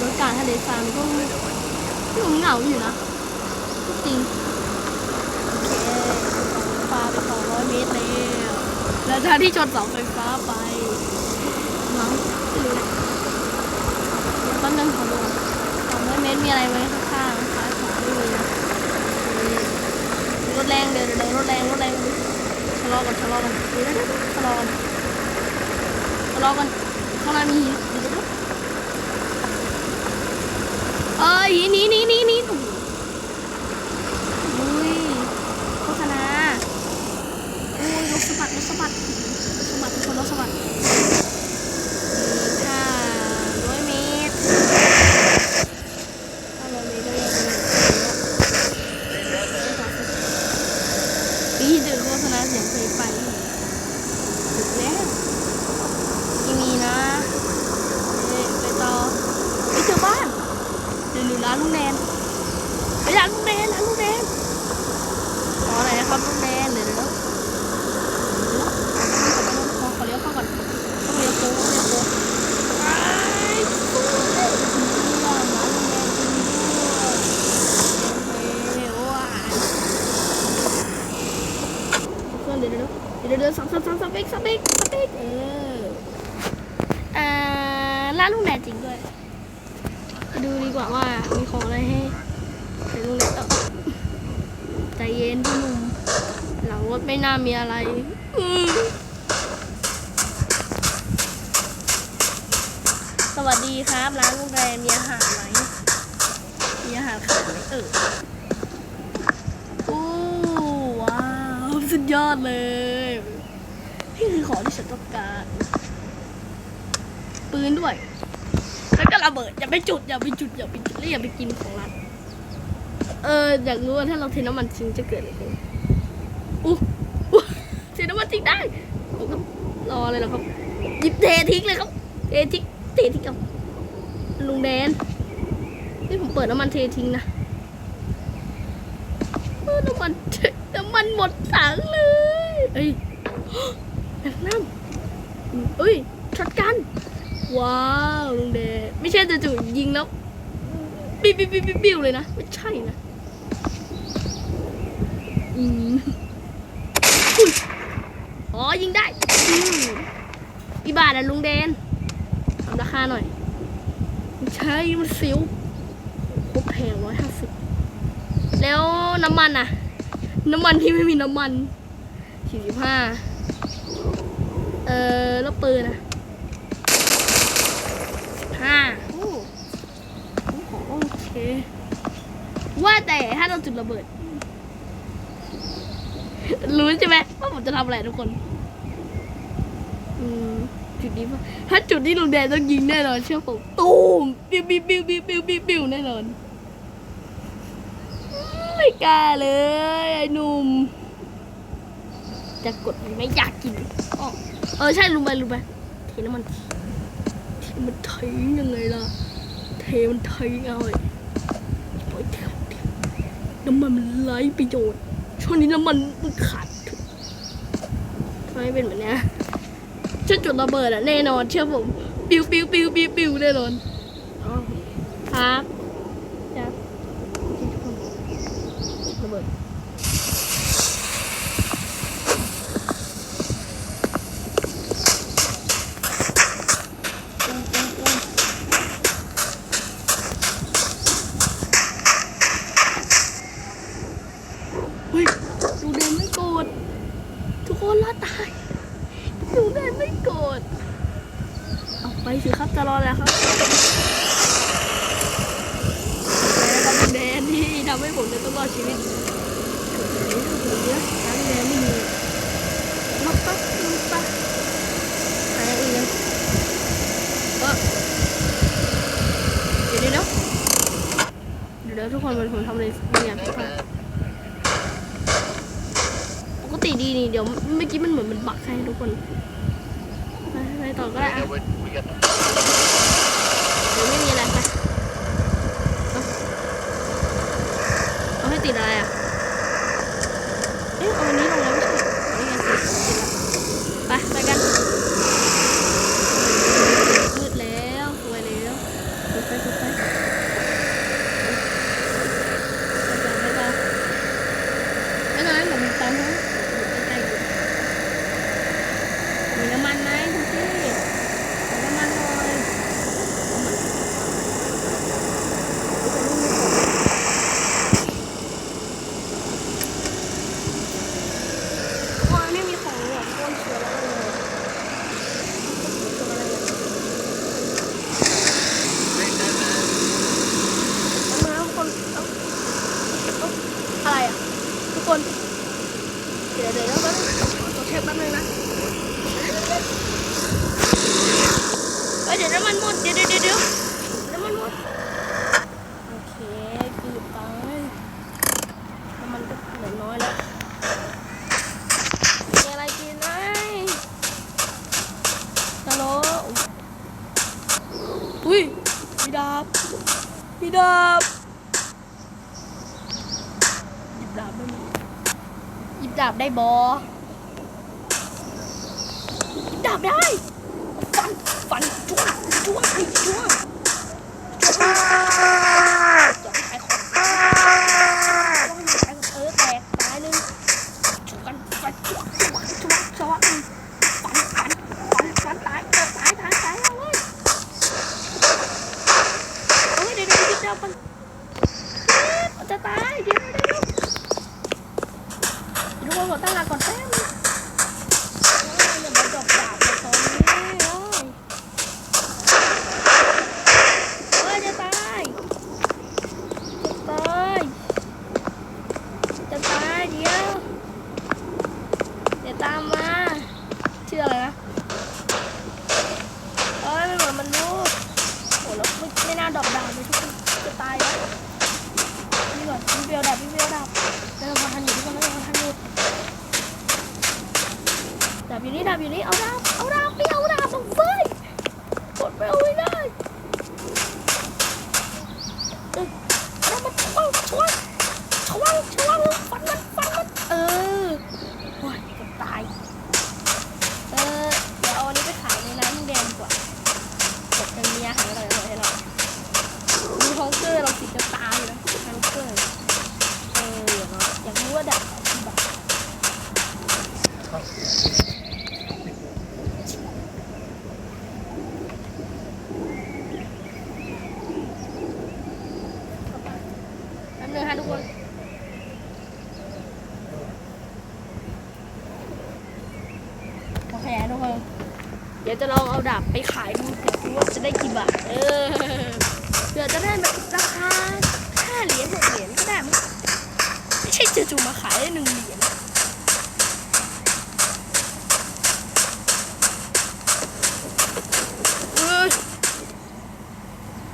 รถกลารทะเลทรายมันก็ก็เหงาอยู่นะจริงโอเคปลาไปสองร้อยเมตรแล้วแล้วทางที่ชนเสาไฟฟ้าไปมั้งไม่รู้แหละเดี๋ยวแป๊บนึงขอดูสองร้อยเมตรมีอะไรไหมข้างๆซ้ายขวาไม่มีนะโอเรถแรงเดี๋ยวเดี๋ยวรถแรงรถแรงชะลอก่อนชะลอก่อนชะลอก่อนชะลอก่อนข้างหน้ามีหิน เดี๋ยวเดี๋ยวเดี๋ยวเอ้ยหินหินหินหินหินโอ้โหอุ้ยโฆษณาโอ้ยรถสะบัดรถสะบัดรถสะบัดทุกคนรถสะบัดห้าร้อยเมตรห้าร้อยเมตรก็ยังเป็นปีเดือโฆษณาเสียงเพลงไปถึงแล้วที่มีนะเอ๊ะไปต่อไปเจอบ้านเดี๋ยวหนูร้านลุงแดนไปร้านลุงแดนร้านลุงแดนขออะไรนะครับลุงแดนเดี๋ยวเดี๋ยวเดี๋ยวขอขอเลี้ยวเข้าก่อนต้องเลี้ยวโค้งต้องเลี้ยวโค้งไปสวยร้านลุงแดนจริงด้วยโอ้โหว้ายเพื่อนเดี๋ยวเดี๋ยวเดี๋ยวเดี๋ยว สับสับสับสับเบกสับเบกสับเบกเอออ่าร้านลุงแดนจริงด้วยดูดีกว่าว่ามีของอะไรให้ใส่ลงเล็กต่อใจเย็นพี่หนุ่มหลังรถไม่น่ามีอะไรอืมสวัสดีครับร้านโรงแรมมีอาหารไหมมีอาหารขายไหมเออโอ้ว้าว สุดยอดเลยนี่คือของที่ ฉันต้องการปืนด้วย แล้วก็ระเบิดอย่าไปจุดอย่าไปจุดอย่าไปจุดแล้วอย่าไปกินของรัดเอออยากรู้ว่าถ้าเราเทน้ำมันจริงจะเกิดอะไรขึ้นอู้เทน้ำมันจริงได้รอเลยเหรอครับหยิบเททิ้งเลยครับเททิ้งเททิ้งกับลุงแดนนี่ผมเปิดน้ำมันเททิ้งนะน้ำมันน้ำมันหมดถังเลยเอ้ย แบงน้ำเอ้ยช็อตกัน ว้าวลุงเดไม่ใช่จู่ๆยิงแล้วปิ้วปิ้วปิ้วปิ้วปิ้วเลยนะ ไม่ใช่นะอืมอ๋อยิงได้กี่บาทอะลุงเดนทำราคาหน่อย ไม่ใช่มันซิวโคตรแพงร้อยห้าสิบแล้วน้ำมันอะน้ำมันที่ไม่มีน้ำมันสี่สิบห้า เออแล้วปืนอะห้าโอเค ว่าแต่ถ้าเราจุดระเบิด รู้ใช่ไหมว่าผมจะทำอะไรทุกคน อืมจุดนี้ถ้าจุดนี้ลุงแดงต้องยิงแน่นอนเชื่อผมตูมบิวบิวบิวบิวบิวบิวบิวแน่นอนไม่กล้าเลยไอ้หนุ่มจะกดมันไม่อยากกินอ๋อ เออใช่ลุงไปลุงไปเทน้ำมันมันทิ้งยังไงล่ะเทมันทิ้งเอาเลยปล่อยเทน้ำมันมันไร้ประโยชน์ช่วงนี้น้ำมันมันขาดทำไมเป็นแบบนี้ยจะจุดระเบิดอะแน่นอนเชื่อผมปิวปิวปิวปิวปิวแน่นอนครับจ้ะระเบิดปุ้งปุ้งปุ้งเฮ้ยดูเดนไม่โกรธทุกคนรอดตาย ดูเดนไม่โกรธเอาไปสิครับจะรอแล้วครับแล้วก็เป็นแดนที่ทำให้ผมจะต้องรอชีวิตเดี๋ยวเดี๋ยวเดี๋ยวร้านแดนไม่มีมาปั๊บมาปั๊บหาอย่างอื่นเลยเออเดี๋ยวเดี๋ยวเดี๋ยวเดี๋ยวทุกคนมันผมทำอะไรบางอย่างผิดพลาด ติดีนี่เดี๋ยวเมื่อกี้มันเหมือนมันบักให้ทุกคนไปไปต่อก็ได้อะ Yeah, we, we got เดี๋ยวไม่มีอะไรไปเอาเอาให้ติดอะไรอะ เอ๊ะเอาอันนี้ลงแล้วไม่ใช่นี่ไงติดติดแล้วไปไปกันมืดแล้วสวยแล้วปิดไฟปิดไฟ น้ำมันหมด เดี๋ยวเดี๋ยวเดี๋ยวเดี๋ยวน้ำมันหมด โอเคเกือบไปน้ำมันก็เหลือน้อยแล้ว มีอะไรกินไหมฮัลโหลอุ้ย มีดาบ มีดาบ หยิบ ดาบได้ไหมหยิบดาบได้บอหยิบดาบได้ฟันฟันจ้วงจ้วงไอ้จ้วงจ้วงจะไม่ขายของจ้วงไม่ขายของเออแตกตายหนึ่งจ้วงฟันจ้วงจ้วงจ้วงจ้วงฟันฟันฟันฟันตายเออตายตายตายแล้วเว้ยเอ้ยเดี๋ยวเดี๋ยวหยิบดาบมันจะตายเดี๋ยวเดี๋ยวเดี๋ยวทุกคนขอตั้งหลักก่อนแป๊บนึงเฮ้ยอย่ามาดอกดาบในตอนนี้เฮ้ย เฮ้ยจะตายจะตายจะตายเดี๋ยวเดี๋ยวตามมาชื่ออะไรนะเอ้ยไม่เหมือนมันรู้โอ้แล้วไม่ไม่น่าดอกดาวเลยทุกคนจะตายแล้วนี่ก่อนพี่ เบลดับพี่เบลดับเริ่มาทันอยู่ที่กันเริ่มาทันอยู่ดับอยู่นี่ดับอยู่นี่เอาดับเอาดับไม่เอาดับต้องไฟกดไม่เอาไม่ได้ แล้วมันช่วงช่วงช่วงช่วงฟันมันฟันมันเออโอ้ยเกือบตาย เออเดี๋ยวเอาอันนี้ไปขายในร้านลุงแดงดีกว่าเก็บเป็นมีอาหารอร่อยๆให้เราดูท้องเกอร์เราติดจะตายอยู่นะท้องเกอร์เออเดี๋ยวเราอยากรู้ว่าดับกี่บาทอันนึงฮะทุกคน โอเคทุกคน เดี๋ยวจะลอง เอาดาบไปขายดูเผื่อดูว่าจะได้กี่บาท เออเผื่อจะได้แบบราคาห้าเหรียญหกเหรียญก็ได้ ไม่ใช่จู่ๆมาขายได้หนึ่งเหรียญเออ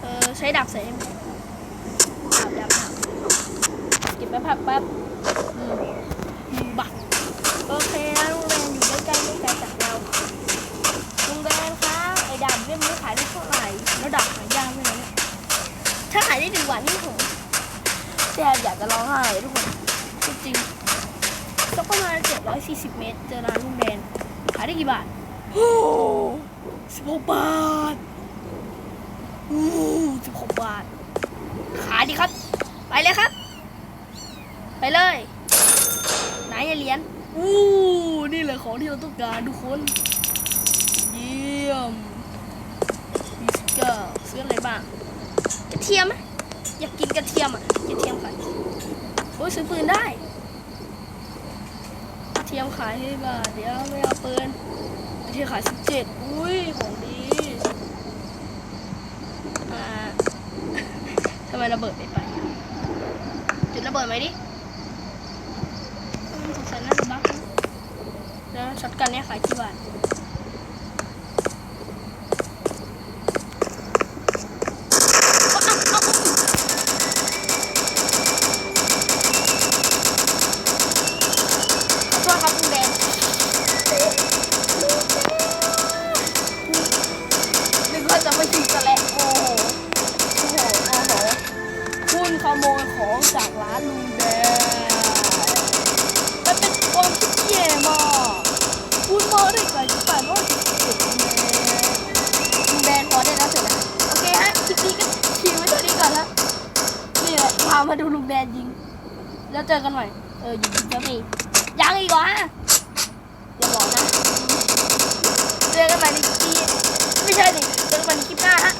เออใช้ดาบเสมดาบดาบดาบเก็บไปผักแป๊บอืมอืมบัก โอเคนะลุงแดนอยู่ใกล้ๆไม่ไกลจากเราลุงแดนครับ ไอ้ดาบเล่มนี้ขายได้เท่าไหร่แล้วดาบหายากไหมเนี่ยถ้าขายได้ดีกว่านี่ผมแต่อยากจะร้องไห้ทุกคนจริงๆสักประมาณ740 เมตร เจอร้านลุงแดนขายได้กี่บาทโอ้สิบหกบาทอู้สิบหกบาท ขายดีครับ ไปเลยครับ ไปเลย ไหนอเหรียญอู้นี่แหละของที่เราต้องการทุกคน เยี่ยมสเกอร์ซื้ออะไร บ้างกระเทียมไหมอยากกินกระเทียมอะกระเทียมขายโอ้ยซื้อปืนได้กระเทียมขายให้บาทเดี๋ยวไม่เอาปืนกระเทียมขายสิบเจ็ดอุ้ยของดีอ่าทำไมระเบิดไม่ไปจุดระเบิดไหมดิสงสัยน่าจะบั๊กนะแล้วช็อตกันเนี่ยขายกี่บาท มาดูลุงแดนยิง แล้วเจอกันใหม่ เออยิงที่เจ้ามียังอีกเหรอฮะอย่าบอกนะ เจอกันใหม่ในคลิปไม่ใช่ดิเจอกันใหม่ในคลิปหน้าฮะ